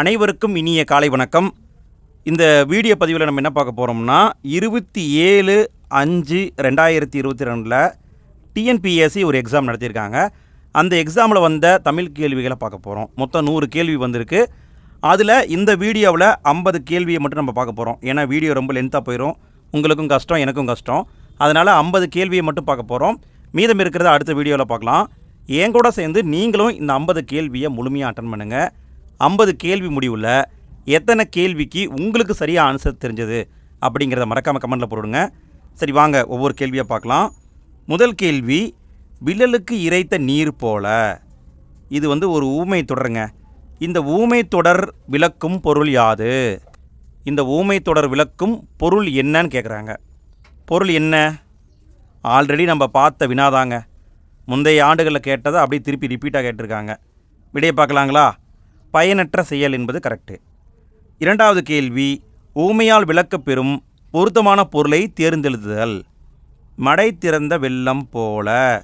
அனைவருக்கும் இனிய காலை வணக்கம். இந்த வீடியோ பதிவில் நம்ம என்ன பார்க்க போகிறோம்னா இருபத்தி ஏழு அஞ்சு ரெண்டாயிரத்தி இருபத்தி ரெண்டில் டிஎன்பிஎஸ்சி ஒரு எக்ஸாம் நடத்தியிருக்காங்க. அந்த எக்ஸாமில் வந்த தமிழ் கேள்விகளை பார்க்க போகிறோம் மொத்தம் நூறு கேள்வி வந்திருக்கு. அதில் இந்த வீடியோவில் ஐம்பது கேள்வியை மட்டும் நம்ம பார்க்க போகிறோம் ஏன்னா வீடியோ ரொம்ப லென்த்தாக போயிடும் உங்களுக்கும் கஷ்டம் எனக்கும் கஷ்டம். அதனால் ஐம்பது கேள்வியை மட்டும் பார்க்க போகிறோம் மீதம் இருக்கிறத அடுத்த வீடியோவில் பார்க்கலாம். என் கூட சேர்ந்து நீங்களும் இந்த ஐம்பது கேள்வியை முழுமையாக அட்டன் பண்ணுங்கள் ஐம்பது கேள்வி முடிவில் எத்தனை கேள்விக்கு உங்களுக்கு சரியாக ஆன்சர் தெரிஞ்சது அப்படிங்கிறத மறக்காமல் கமெண்டில் போடுங்க. சரி வாங்க ஒவ்வொரு கேள்வியாக பார்க்கலாம். முதல் கேள்வி வில்லலுக்கு இறைத்த நீர் போல. இது வந்து ஒரு ஊமை தொடருங்க. இந்த ஊமை தொடர் விளக்கும் பொருள் யாது? இந்த ஊமை தொடர் விளக்கும் பொருள் என்னன்னு கேட்குறாங்க பொருள் என்ன? ஆல்ரெடி நம்ம பார்த்த வினாதாங்க. முந்தைய ஆண்டுகளில் கேட்டதை அப்படியே திருப்பி ரிப்பீட்டாக கேட்டிருக்காங்க. விடையை பார்க்கலாங்களா? பயனற்ற செயல் என்பது கரெக்டு இரண்டாவது கேள்வி ஊமையால் விளக்கப்பெறும் பொருத்தமான பொருளை தேர்ந்தெழுதுதல். மடை திறந்த வெள்ளம் போல.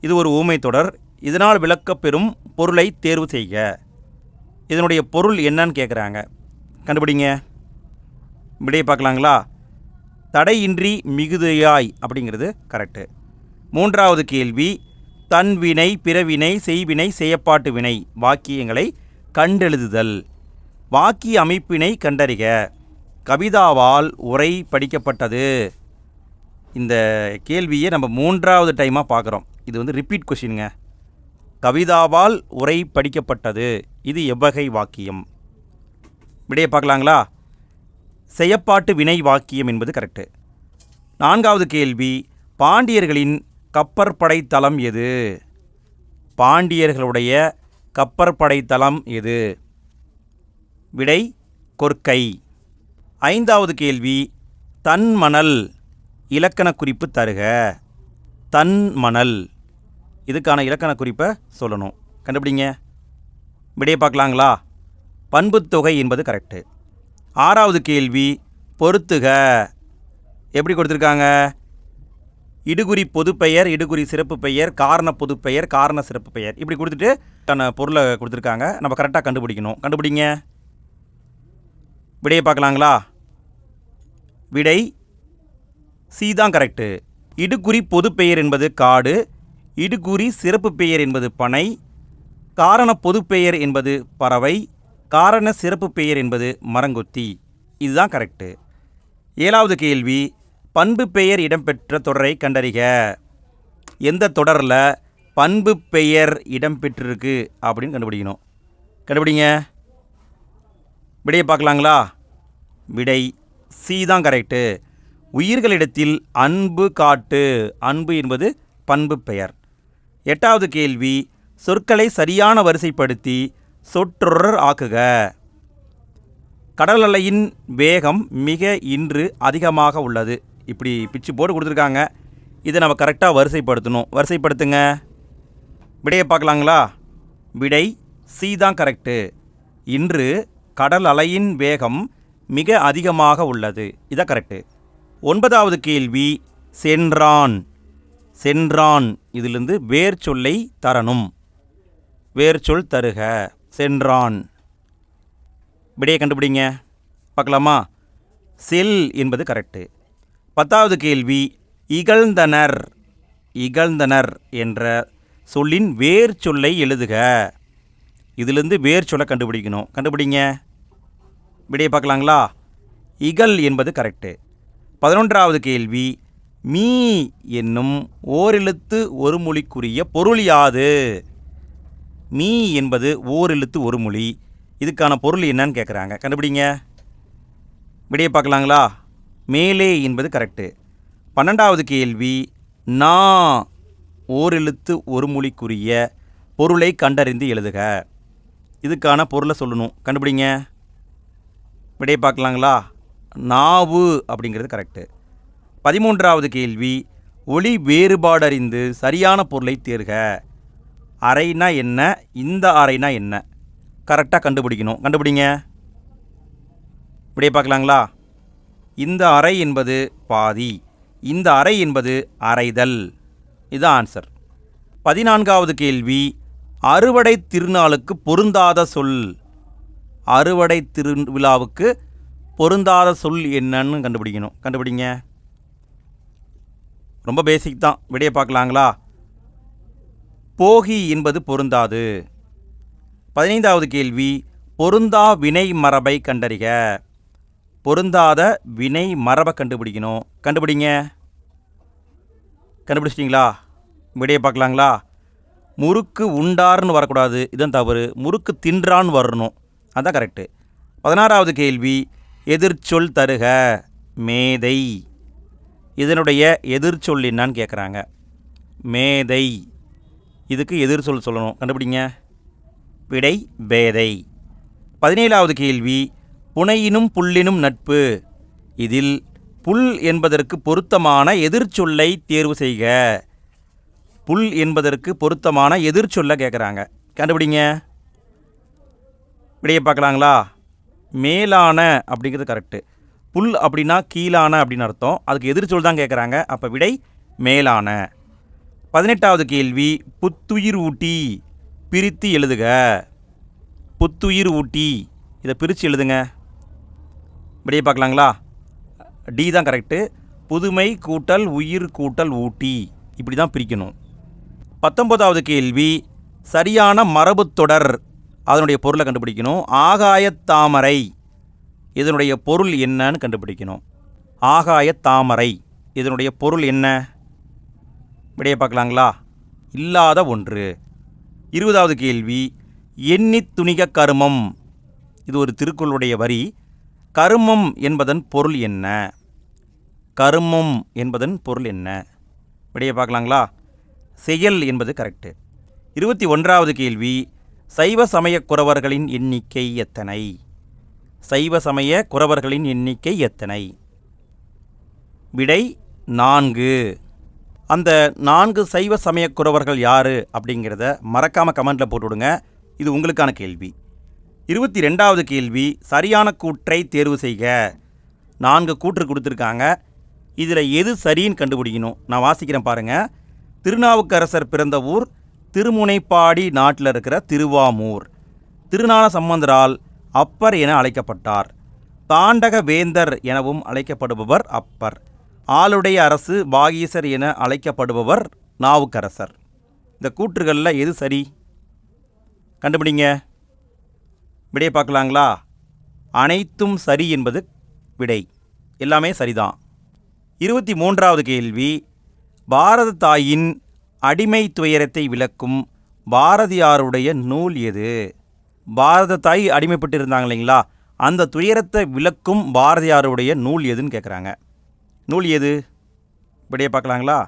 இது ஒரு ஊமை தொடர். இதனால் விளக்கப்பெறும் பொருளை தேர்வு செய்க. இதனுடைய பொருள் என்னன்னு கேட்குறாங்க கண்டுபிடிங்க. விடையை பார்க்கலாங்களா? தடையின்றி மிகுதியாய் அப்படிங்கிறது கரெக்டு மூன்றாவது கேள்வி தன்வினை பிறவினை செய்வினை செய்யப்பாட்டு வினை வாக்கியங்களை கண்டெழுதுதல். வாக்கிய அமைப்பினை கண்டறிக. கவிதாவால் உரை படிக்கப்பட்டது. இந்த கேள்வியை நம்ம மூன்றாவது டைமாக பார்க்குறோம். இது வந்து ரிப்பீட் கொஷினுங்க கவிதாவால் உரை படிக்கப்பட்டது. இது எவ்வகை வாக்கியம்? விடையை பார்க்கலாங்களா? செயப்பாட்டு வினை வாக்கியம் என்பது கரெக்டு நான்காவது கேள்வி பாண்டியர்களின் கப்பற்படை தளம் எது? பாண்டியர்களுடைய கப்பற்படை தளம் எது? விடை கொற்கை. ஐந்தாவது கேள்வி தன்மணல் இலக்கண குறிப்பு தருக. தன்மணல். இதுக்கான இலக்கண குறிப்பை சொல்லணும். கண்டுபிடிங்க. விடையை பார்க்கலாங்களா? பண்புத்தொகை என்பது கரெக்டு ஆறாவது கேள்வி பொறுத்துக எப்படி கொடுத்துருக்காங்க? இடுகுறி பொதுப்பெயர் இடுகுறி சிறப்பு பெயர் காரண பொதுப்பெயர் காரண சிறப்பு பெயர். இப்படி கொடுத்துட்டு தன்னை பொருளை கொடுத்துருக்காங்க. நம்ம கரெக்டாக கண்டுபிடிக்கணும். கண்டுபிடிங்க. விடையை பார்க்கலாங்களா? விடை சி தான் கரெக்டு இடுகுறி பொதுப்பெயர் என்பது காடு. இடுகுறி சிறப்பு பெயர் என்பது பனை. காரண பொதுப்பெயர் என்பது பறவை. காரண சிறப்பு பெயர் என்பது மரங்கொத்தி. இதுதான் கரெக்டு ஏழாவது கேள்வி. பண்பு பெயர் இடம்பெற்ற தொடரை கண்டறிக. எந்த தொடரில் பண்பு பெயர் இடம்பெற்றிருக்கு அப்படின்னு கண்டுபிடிக்கணும். கண்டுபிடிங்க. விடையை பார்க்கலாங்களா? விடை சி தான் கரெக்டு உயிர்களிடத்தில் அன்பு காட்டு. அன்பு என்பது பண்பு பெயர். எட்டாவது கேள்வி சொற்களை சரியான வரிசைப்படுத்தி சொற்றொடர் ஆக்குக. கடல் அலையின் வேகம் மிக இன்று அதிகமாக உள்ளது. இப்படி பிச்சு போர்டு கொடுத்துருக்காங்க. இதை நம்ம கரெக்டாக வரிசைப்படுத்தணும். வரிசைப்படுத்துங்க. விடையை பார்க்கலாங்களா? விடை சி தான் கரெக்டு இன்று கடல் அலையின் வேகம் மிக அதிகமாக உள்ளது. இதான் கரெக்டு ஒன்பதாவது கேள்வி சென்றான். சென்றான். இதிலிருந்து வேர் சொல்லை தரணும். வேர் சொல் தருக. சென்றான். விடையை கண்டுபிடிங்க. பார்க்கலாமா? செல் என்பது கரெக்டு பத்தாவது கேள்வி இகழ்ந்தனர் இகழ்ந்தனர் என்ற சொல்லின் வேர் சொல்லை எழுதுக. இதிலிருந்து வேர் சொல்லை கண்டுபிடிக்கணும். கண்டுபிடிங்க. விடையை பார்க்கலாங்களா? இகல் என்பது கரெக்டு பதினொன்றாவது கேள்வி மீ என்னும் ஓரெழுத்து ஒரு மொழிக்குரிய பொருள் யாது? மீ என்பது ஓரெழுத்து ஒரு மொழி. இதுக்கான பொருள் என்னன்னு கேட்குறாங்க. கண்டுபிடிங்க. விடையை பார்க்கலாங்களா? மேலே என்பது கரெக்டு பன்னெண்டாவது கேள்வி நா ஓரெழுத்து ஒரு மொழிக்குரிய பொருளை கண்டறிந்து எழுதுக. இதுக்கான பொருளை சொல்லணும். கண்டுபிடிங்க. விடையை பார்க்கலாங்களா? நாவு அப்படிங்கிறது கரெக்டு பதிமூன்றாவது கேள்வி ஒளி வேறுபாடறிந்து சரியான பொருளை தேர்க. அறைனா என்ன? இந்த அறைனா என்ன? கரெக்டாக கண்டுபிடிக்கணும். கண்டுபிடிங்க. விடையை பார்க்கலாங்களா? இந்த அறை என்பது பாதி இந்த அறை என்பது அறைதல். இது ஆன்சர் பதினான்காவது கேள்வி அறுவடை திருநாளுக்கு பொருந்தாத சொல். அறுவடை திருவிழாவுக்கு பொருந்தாத சொல் என்னன்னு கண்டுபிடிக்கணும். கண்டுபிடிங்க. ரொம்ப பேசிக் தான். விடையை பார்க்கலாங்களா? போகி என்பது பொருந்தாது. பதினைந்தாவது கேள்வி பொருந்தா வினை மரபை கண்டறிக. பொருந்தாத வினை மரபை கண்டுபிடிக்கணும். கண்டுபிடிங்க. கண்டுபிடிச்சிட்டிங்களா? விடையை பார்க்கலாங்களா? முறுக்கு உண்டார்னு வரக்கூடாது. இதுதான் தவறு. முறுக்கு தின்றான்னு வரணும். அதான் கரெக்டு பதினாறாவது கேள்வி எதிர்ச்சொல் தருக மேதை. இதனுடைய எதிர்ச்சொல் என்னான்னு கேட்குறாங்க மேதை. இதுக்கு எதிர்ச்சொல் சொல்லணும். கண்டுபிடிங்க. விடை பேதை பதினேழாவது கேள்வி புனையினும் புல்லினும் நட்பு. இதில் புல் என்பதற்கு பொருத்தமான எதிர்ச்சொல்லை தேர்வு செய்க. புல் என்பதற்கு பொருத்தமான எதிர்ச்சொல்லை கேட்குறாங்க கண்டுபிடிங்க. விடையை பார்க்கலாங்களா? மேலான அப்படிங்கிறது கரெக்டு புல் அப்படின்னா கீழான அப்படின்னு அர்த்தம். அதுக்கு எதிர்ச்சொல் தான் கேட்குறாங்க அப்போ விடை மேலான. பதினெட்டாவது கேள்வி புத்துயிர் ஊட்டி பிரித்து எழுதுக. புத்துயிர் ஊட்டி இதை பிரித்து எழுதுங்க. விடையை பார்க்கலாங்களா? டி தான் கரெக்டு புதுமை கூட்டல் உயிர் கூட்டல் ஊட்டி. இப்படி தான் பிரிக்கணும். பத்தொன்பதாவது கேள்வி சரியான மரபுத்தொடர் அதனுடைய பொருளை கண்டுபிடிக்கணும். ஆகாயத்தாமரை இதனுடைய பொருள் என்னன்னு கண்டுபிடிக்கணும். ஆகாயத்தாமரை இதனுடைய பொருள் என்ன? விடைய பார்க்கலாங்களா? இல்லாத ஒன்று. இருபதாவது கேள்வி எண்ணி துணிக கருமம். இது ஒரு திருக்குறளுடைய வரி. கருமம் என்பதன் பொருள் என்ன? கருமம் என்பதன் பொருள் என்ன? விடையை பார்க்கலாங்களா? செயல் என்பது கரெக்டு இருபத்தி ஒன்றாவது கேள்வி சைவ சமய குறவர்களின் எண்ணிக்கை எத்தனை? சைவ சமய குறவர்களின் எண்ணிக்கை எத்தனை? விடை நான்கு. அந்த நான்கு சைவ சமய குறவர்கள் யார் அப்படிங்கிறத மறக்காமல் கமெண்ட்டில் போட்டுவிடுங்க. இது உங்களுக்கான கேள்வி. இருபத்தி ரெண்டாவது கேள்வி சரியான கூற்றை தேர்வு செய்க. நான்கு கூற்று கொடுத்துருக்காங்க. இதில் எது சரின்னு கண்டுபிடிக்கணும். நான் வாசிக்கிறேன் பாருங்கள் திருநாவுக்கரசர் பிறந்த ஊர் திருமுனைப்பாடி நாட்டில் இருக்கிற திருவாமூர். திருநான சம்பந்தரால் அப்பர் என அழைக்கப்பட்டார். தாண்டக வேந்தர் எனவும் அழைக்கப்படுபவர் அப்பர். ஆளுடைய அரசு பாகீசர் என அழைக்கப்படுபவர் நாவுக்கரசர். இந்த கூற்றுகளில் எது சரி? கண்டுபிடிங்க. விடையை பார்க்கலாங்களா? அனைத்தும் சரி என்பது விடை. எல்லாமே சரிதான். இருபத்தி மூன்றாவது கேள்வி பாரத தாயின் அடிமை துயரத்தை விளக்கும் பாரதியாருடைய நூல் எது? பாரத தாய் அடிமைப்பட்டு இருந்தாங்க இல்லைங்களா? அந்த துயரத்தை விளக்கும் பாரதியாருடைய நூல் எதுன்னு கேட்குறாங்க நூல் எது? விடையை பார்க்கலாங்களா?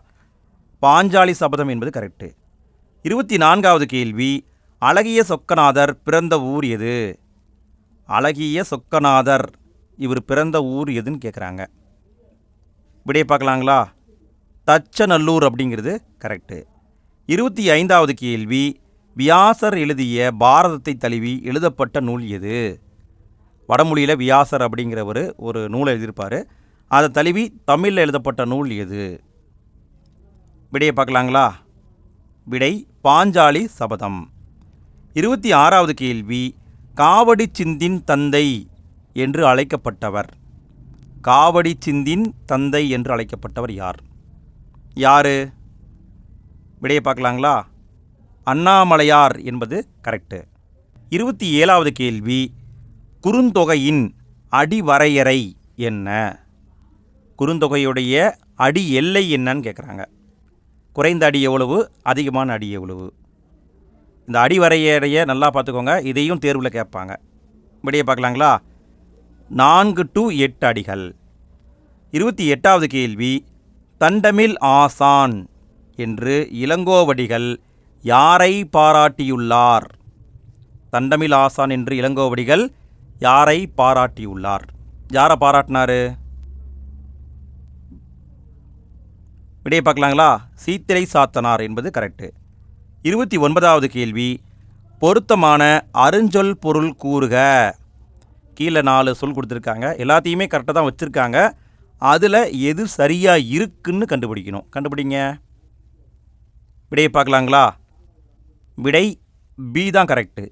பாஞ்சாலி சபதம் என்பது கரெக்டு இருபத்தி நான்காவது கேள்வி அழகிய சொக்கநாதர் பிறந்த ஊர் எது? அழகிய சொக்கநாதர் இவர் பிறந்த ஊர் எதுன்னு கேட்குறாங்க விடைய பார்க்கலாங்களா? தச்சநல்லூர் அப்படிங்கிறது கரெக்டு இருபத்தி ஐந்தாவது கேள்வி வியாசர் எழுதிய பாரதத்தை தழுவி எழுதப்பட்ட நூல் எது? வடமொழியில் வியாசர் அப்படிங்கிறவர் ஒரு நூலை எழுதியிருப்பார். அதை தழுவி தமிழில் எழுதப்பட்ட நூல் எது? விடையை பார்க்கலாங்களா? விடை பாஞ்சாலி சபதம். இருபத்தி ஆறாவது கேள்வி காவடி சிந்தின் தந்தை என்று அழைக்கப்பட்டவர். காவடி சிந்தின் தந்தை என்று அழைக்கப்பட்டவர் யார்? யாரு? விடையை பார்க்கலாங்களா? அண்ணாமலையார் என்பது கரெக்டு இருபத்தி ஏழாவது கேள்வி குறுந்தொகையின் அடிவரையறை என்ன? குறுந்தொகையுடைய அடி எல்லை என்னன்னு கேட்குறாங்க குறைந்த அடி எவ்வளவு? அதிகமான அடி எவ்வளவு? இந்த அடிவரையடைய நல்லா பார்த்துக்கோங்க. இதையும் தேர்வில் கேட்பாங்க. இப்படியே பார்க்கலாங்களா? நான்கு டு எட்டு அடிகள். இருபத்தி எட்டாவது கேள்வி தண்டமில் ஆசான் என்று இளங்கோவடிகள் யாரை பாராட்டியுள்ளார்? தண்டமில் ஆசான் என்று இளங்கோவடிகள் யாரை பாராட்டியுள்ளார்? யாரை பாராட்டினாரு? விடையை பார்க்கலாங்களா? சீத்திரை சாத்தனார் என்பது கரெக்டு இருபத்தி ஒன்பதாவது கேள்வி பொருத்தமான அருஞ்சொல் பொருள் கூறுக. கீழே நாலு சொல் கொடுத்துருக்காங்க. எல்லாத்தையுமே கரெக்டாக தான் வச்சுருக்காங்க. அதில் எது சரியாக இருக்குன்னு கண்டுபிடிக்கணும். கண்டுபிடிங்க. விடையை பார்க்கலாங்களா? விடை பி தான் கரெக்டு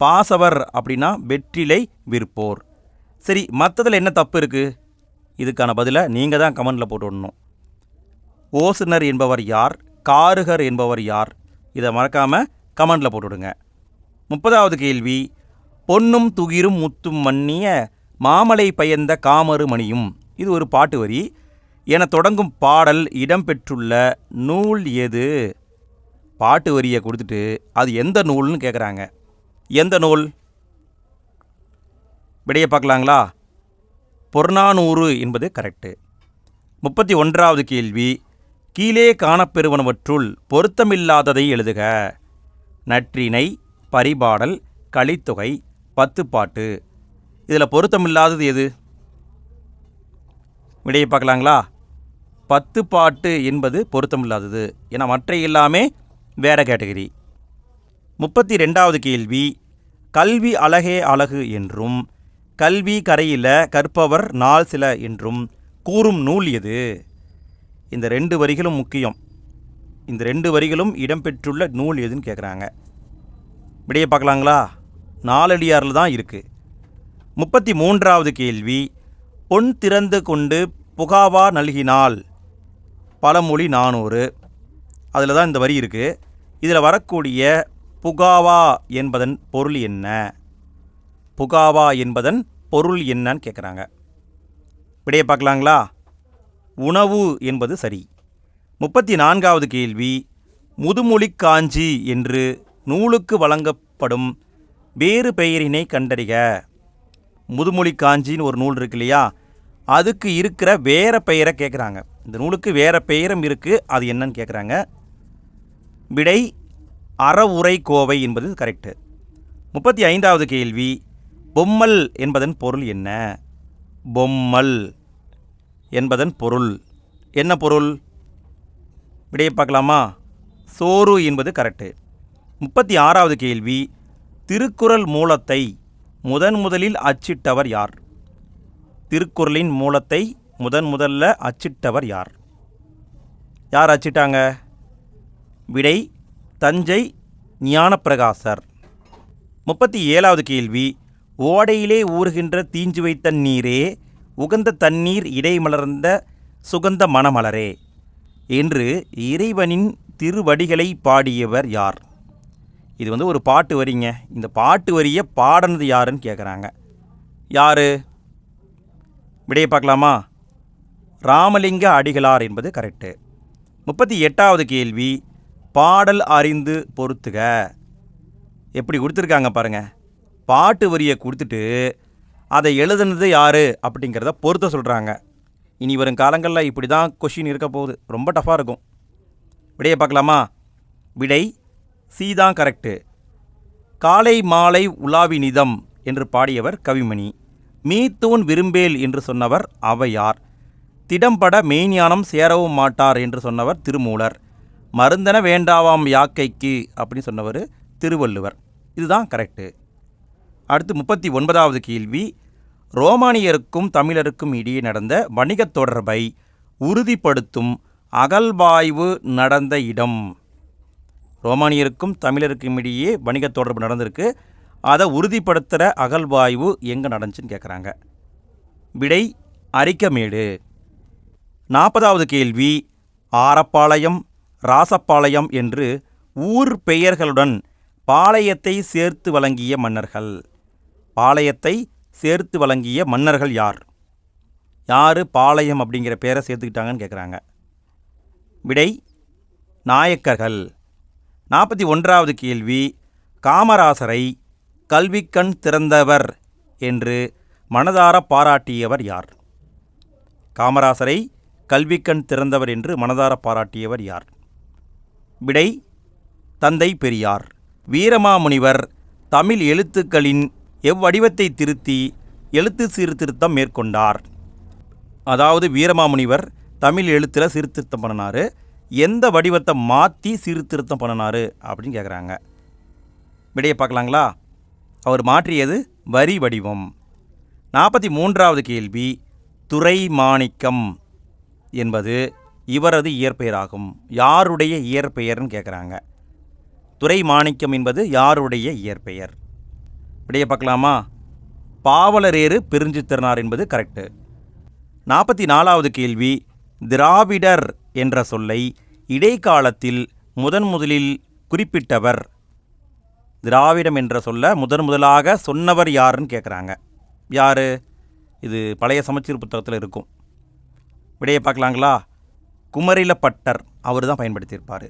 பாசவர் அப்படின்னா வெற்றிலை விற்போர். சரி மற்றதில் என்ன தப்பு இருக்குது இதுக்கான பதிலை நீங்கள் தான் கமெண்டில் போட்டு விடணும். ஓசுனர் என்பவர் யார்? காருகர் என்பவர் யார்? இதை மறக்காமல் கமெண்டில் போட்டுவிடுங்க முப்பதாவது கேள்வி பொன்னும் துகிரும் முத்தும் மன்னிய மாமலை பயந்த காமரு மணியும். இது ஒரு பாட்டு வரி. என தொடங்கும் பாடல் இடம்பெற்றுள்ள நூல் எது? பாட்டு வரியை கொடுத்துட்டு அது எந்த நூல்னு கேட்குறாங்க எந்த நூல்? விடையை பார்க்கலாங்களா? பொர்ணானூறு என்பது கரெக்டு முப்பத்தி ஒன்றாவது கேள்வி கீழே காணப்பெறுவனவற்றுள் பொருத்தமில்லாததை எழுதுக. நற்றினை பரிபாடல் கலித்தொகை பத்துப்பாட்டு இதில் பொருத்தமில்லாதது எது? விடையை பார்க்கலாங்களா? பத்து பாட்டு என்பது பொருத்தமில்லாதது. ஏன்னா மற்ற எல்லாமே வேற கேட்டகரி. முப்பத்தி ரெண்டாவது கேள்வி. கல்வி அழகே அழகு என்றும் கல்வி கரையில கற்பவர் நாள் சில என்றும் கூறும் நூல் எது? இந்த ரெண்டு வரிகளும் முக்கியம். இந்த ரெண்டு வரிகளும் இடம்பெற்றுள்ள நூல் எதுன்னு கேட்குறாங்க விடைய பார்க்கலாங்களா? நாலடியாரில் தான் இருக்குது முப்பத்தி மூன்றாவது கேள்வி பொன் திறந்து கொண்டு புகாவா நல்கினால்? பழமொழி நானூறு. அதில் தான் இந்த வரி இருக்குது இதில் வரக்கூடிய புகாவா என்பதன் பொருள் என்ன? புகாவா என்பதன் பொருள் என்னன்னு கேட்குறாங்க விடையை பார்க்கலாங்களா? உணவு என்பது சரி. முப்பத்தி நான்காவது கேள்வி முதுமொழி காஞ்சி என்று நூலுக்கு வழங்கப்படும் வேறு பெயரினை கண்டறிக. முதுமொழி காஞ்சின்னு ஒரு நூல் இருக்கு இல்லையா? அதுக்கு இருக்கிற வேற பெயரை கேட்குறாங்க இந்த நூலுக்கு வேற பெயரும் இருக்குது அது என்னன்னு கேட்குறாங்க விடை அறவுரை கோவை என்பது கரெக்டு முப்பத்தி ஐந்தாவது கேள்வி பொம்மல் என்பதன் பொருள் என்ன? பொம்மல். என்பதன் பொருள். என்ன பொருள்? விடையை பார்க்கலாமா? சோறு என்பது கரெக்டு. முப்பத்தி ஆறாவது கேள்வி திருக்குறள் மூலத்தை முதன் முதலில் அச்சிட்டவர் யார்? திருக்குறளின் மூலத்தை முதன் முதல்ல அச்சிட்டவர் யார்? யார் அச்சிட்டாங்க? விடை தஞ்சை ஞானப்பிரகாசர். முப்பத்தி ஏழாவது கேள்வி ஓடையிலே ஊறுகின்ற தீஞ்சுவை தண்ணீரே உகந்த தண்ணீர் இடைமலர்ந்த சுகந்த மணமலரே என்று இறைவனின் திருவடிகளை பாடியவர் யார்? இது வந்து ஒரு பாட்டு வரிங்க. இந்த பாட்டு வரியை பாடினது யாருன்னு கேட்குறாங்க யார்? விடையை பார்க்கலாமா? ராமலிங்க அடிகளார் என்பது கரெக்டு முப்பத்தி எட்டாவது கேள்வி பாடல் அறிந்து பொறுத்துக எப்படி கொடுத்துருக்காங்க பாருங்கள் பாட்டு வரியை கொடுத்துட்டு அதை எழுதுனது யார் அப்படிங்கிறத பொறுத்த சொல்கிறாங்க இனி வரும் காலங்களில் இப்படி தான் கொஷின் இருக்க போகுது. ரொம்ப டஃப்பாக இருக்கும். விடையை பார்க்கலாமா? விடை சி தான் கரெக்டு காலை மாலை உலாவி நிதம் என்று பாடியவர் கவிமணி. மீத்தூன் விரும்பேல் என்று சொன்னவர் அவையார். திடம்பட மெய்ஞானம் சேரவும் மாட்டார் என்று சொன்னவர் திருமூலர். மருந்தன வேண்டாவாம் யாக்கைக்கு அப்படின்னு சொன்னவர் திருவள்ளுவர். இதுதான் கரெக்டு அடுத்து முப்பத்தி ஒன்பதாவது கேள்வி. ரோமானியருக்கும் தமிழருக்கும் இடையே நடந்த வணிகத் தொடர்பை உறுதிப்படுத்தும் அகல்வாய்வு நடந்த இடம். ரோமானியருக்கும் தமிழருக்கும் இடையே வணிகத் தொடர்பு நடந்திருக்கு. அதை உறுதிப்படுத்துகிற அகழ்வாய்வு எங்கே நடந்துச்சுன்னு கேட்குறாங்க விடை அரிக்கமேடு. நாற்பதாவது கேள்வி ஆரப்பாளையம் ராசப்பாளையம் என்று ஊர் பெயர்களுடன் பாளையத்தை சேர்த்து வழங்கிய மன்னர்கள். பாளையத்தை சேர்த்து வழங்கிய மன்னர்கள் யார்? யார் பாளையம் அப்படிங்கிற பேரை சேர்த்துக்கிட்டாங்கன்னு கேட்குறாங்க விடை நாயக்கர்கள். நாற்பத்தி ஒன்றாவது கேள்வி காமராசரை கல்விக்கண் திறந்தவர் என்று மனதார பாராட்டியவர் யார்? காமராசரை கல்விக்கண் திறந்தவர் என்று மனதார பாராட்டியவர் யார்? விடை தந்தை பெரியார். வீரமாமுனிவர் தமிழ் எழுத்துக்களின் எவ்வடிவத்தை திருத்தி எழுத்து சீர்திருத்தம் மேற்கொண்டார். அதாவது வீரமாமுனிவர் தமிழ் எழுத்தில் சீர்திருத்தம் பண்ணினார். எந்த வடிவத்தை மாற்றி சீர்திருத்தம் பண்ணினார் அப்படின்னு கேட்குறாங்க விடையை பார்க்கலாங்களா? அவர் மாற்றியது வரி வடிவம். நாற்பத்தி மூன்றாவது கேள்வி துறை மாணிக்கம் என்பது இவரது இயற்பெயராகும். யாருடைய இயற்பெயர்னு கேட்குறாங்க துறை மாணிக்கம் என்பது யாருடைய இயற்பெயர்? விடைய பார்க்கலாமா? பாவலரேறு பெருஞ்சித்திரனார் என்பது கரெக்டு நாற்பத்தி நாலாவது கேள்வி திராவிடர் என்ற சொல்லை இடைக்காலத்தில் முதன் முதலில் குறிப்பிட்டவர். திராவிடம் என்ற சொல்ல முதன் முதலாக சொன்னவர் யாருன்னு கேட்குறாங்க யார்? இது பழைய சமச்சீர் புத்தகத்தில் இருக்கும். விடையை பார்க்கலாங்களா? குமரிலப்பட்டர் அவர் தான் பயன்படுத்தியிருப்பார்.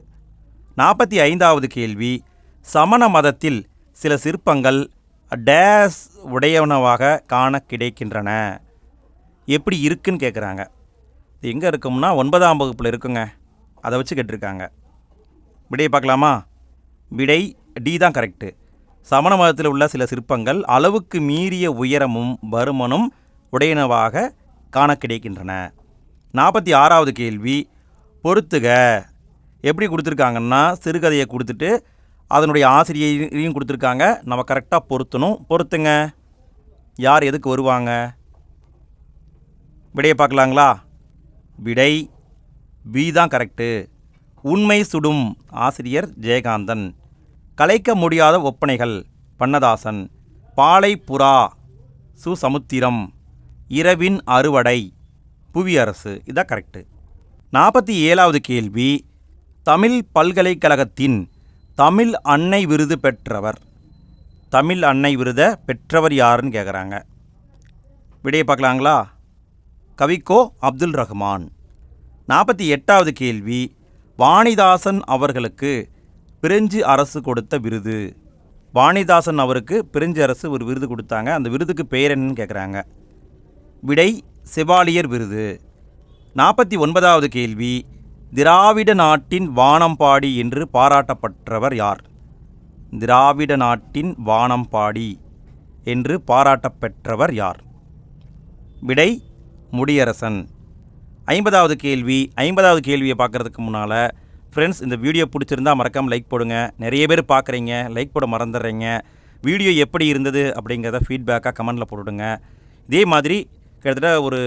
நாற்பத்தி ஐந்தாவது கேள்வி சமண மதத்தில் சில சிற்பங்கள் டேஸ் உடையவனவாக காண கிடைக்கின்றன. எப்படி இருக்குன்னு கேட்குறாங்க இது எங்கே இருக்கும்னா ஒன்பதாம் வகுப்பில் இருக்குங்க. அதை வச்சு கேட்டிருக்காங்க. விடையை பார்க்கலாமா? விடை டி தான் கரெக்டு சமண மதத்தில் உள்ள சில சிற்பங்கள் அளவுக்கு மீறிய உயரமும் வருமனும் உடையனவாக காண கிடைக்கின்றன. நாற்பத்தி ஆறாவது கேள்வி பொறுத்துக. எப்படி கொடுத்துருக்காங்கன்னா சிறுகதையை கொடுத்துட்டு அதனுடைய ஆசிரியரையும் கொடுத்துருக்காங்க. நம்ம கரெக்டாக பொருத்தணும். பொறுத்துங்க யார் எதுக்கு வருவாங்க? விடையை பார்க்கலாங்களா? விடை பி தான் கரெக்டு உண்மை சுடும் ஆசிரியர் ஜெயகாந்தன். கலைக்க முடியாத ஒப்பனைகள் பண்ணதாசன். பாலை புறா சுசமுத்திரம். இரவின் அறுவடை புவியரசு. இதான் கரெக்டு நாற்பத்தி ஏழாவது கேள்வி. தமிழ் பல்கலைக்கழகத்தின் தமிழ் அன்னை விருது பெற்றவர். தமிழ் அன்னை விருதை பெற்றவர் யாருன்னு கேட்குறாங்க விடையை பார்க்கலாங்களா? கவிக்கோ அப்துல் ரஹ்மான். நாற்பத்தி எட்டாவது கேள்வி வாணிதாசன் அவர்களுக்கு பிரெஞ்சு அரசு கொடுத்த விருது. வாணிதாசன் அவருக்கு பிரெஞ்சு அரசு ஒரு விருது கொடுத்தாங்க. அந்த விருதுக்கு பெயர் என்னன்னு கேட்குறாங்க விடை செவாலியர் விருது. நாற்பத்தி ஒன்பதாவது கேள்வி திராவிட நாட்டின் வானம்பாடி என்று பாராட்டப்பட்டவர் யார்? திராவிட நாட்டின் வானம்பாடி என்று பாராட்டப்பெற்றவர் யார்? விடை முடியரசன். ஐம்பதாவது கேள்வி ஐம்பதாவது கேள்வியை பார்க்குறதுக்கு முன்னால் ஃப்ரெண்ட்ஸ் இந்த வீடியோ பிடிச்சிருந்தா மறக்காமல் லைக் போடுங்க. நிறைய பேர் பார்க்குறீங்க லைக் போட மறந்துடுறீங்க. வீடியோ எப்படி இருந்தது அப்படிங்கிறத ஃபீட்பேக்காக கமெண்டில் போட்டுடுங்க. இதே மாதிரி கிட்டத்தட்ட ஒரு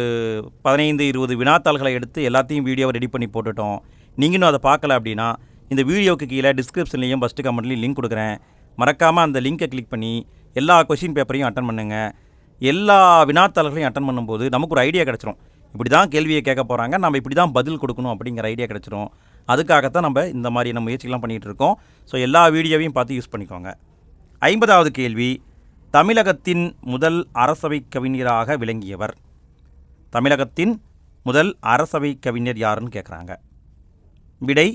பதினைந்து இருபது வினாத்தாள்களை எடுத்து எல்லாத்தையும் வீடியோவை ரெடி பண்ணி போட்டுட்டோம். நீங்களும் அதை பார்க்கல அப்படின்னா இந்த வீடியோவுக்கு கீழே டிஸ்கிரிப்ஷன்லேயும் ஃபஸ்ட்டு கமெண்ட்லேயும் லிங்க் கொடுக்குறேன். மறக்காமல் அந்த லிங்கை கிளிக் பண்ணி எல்லா கொஷின் பேப்பரையும் அட்டன் பண்ணுங்கள் எல்லா வினாத்தாள்களையும் அட்டன் பண்ணும்போது நமக்கு ஒரு ஐடியா கிடச்சிரும். இப்படி தான் கேள்வியை கேட்க போகிறாங்க நம்ம இப்படி தான் பதில் கொடுக்கணும் அப்படிங்கிற ஐடியா கிடச்சிரும். அதுக்காகத்தான் நம்ம இந்த மாதிரியான முயற்சிகள்லாம் பண்ணிகிட்டு இருக்கோம். ஸோ எல்லா வீடியோவையும் பார்த்து யூஸ் பண்ணிக்கோங்க. ஐம்பதாவது கேள்வி தமிழகத்தின் முதல் அரசவை கவிஞராக விளங்கியவர். தமிழகத்தின் முதல் அரசவை கவிஞர் யாருன்னு கேட்குறாங்க விடை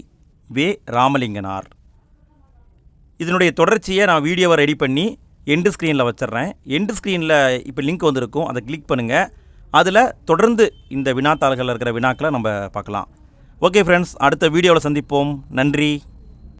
வே. ராமலிங்கனார். இதனுடைய தொடர்ச்சியை நான் வீடியோவை ரெடி பண்ணி எண்டு ஸ்க்ரீனில் வச்சிடுறேன். எண்டு ஸ்க்ரீனில் இப்போ லிங்க் வந்திருக்கும். அதை கிளிக் பண்ணுங்கள் அதில் தொடர்ந்து இந்த வினாத்தாள்களில் இருக்கிற வினாக்களை நம்ம பார்க்கலாம். ஓகே ஃப்ரெண்ட்ஸ் அடுத்த வீடியோவில் சந்திப்போம். நன்றி.